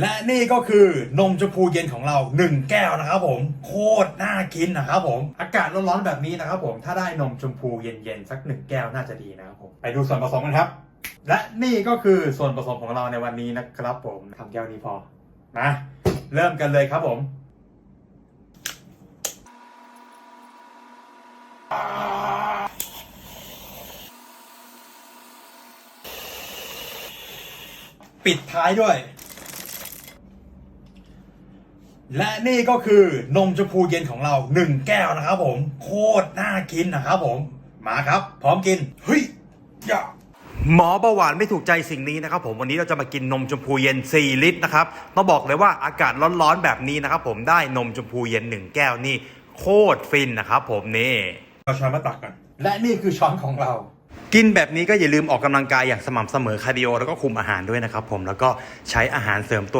และนี่ก็คือนมชมพูเย็นของเรา 1 แก้วนะครับผมโคตรน่ากินนะครับผมอากาศร้อนๆแบบนี้นะครับผมถ้าได้นมชมพูเย็นๆสักหนึ่งแก้วน่าจะดีนะครับผมไปดูส่วนผสมกันครับ และนี่ก็คือส่วนผสมของเราในวันนี้นะครับผมทำแก้วนี้พอมาเริ่มกันเลยครับผมปิดท้ายด้วย และนี่ก็คือนมชมพูเย็นของเราหนึ่งแก้วนะครับผม โคตรน่ากินนะครับผม มาครับ พร้อมกิน เฮ้ยอย่าหมอเบาหวานไม่ถูกใจสิ่งนี้นะครับผมวันนี้เราจะมากินนมชมพูเย็น 4 ลิตรนะครับต้องบอกเลยว่าอากาศร้อนๆแบบนี้นะครับผมได้นมชมพูเย็น 1 แก้วนี่โคตรฟินนะครับผมนี่เอาช้อนมาตักกัน และนี่คือช้อนของเรา กินแบบนี้ก็อย่าลืมออกกำลังกายอย่างสม่ำเสมอคาร์ดิโอแล้วก็คุมอาหารด้วยนะครับผมแล้วก็ใช้อาหารเสริมตัว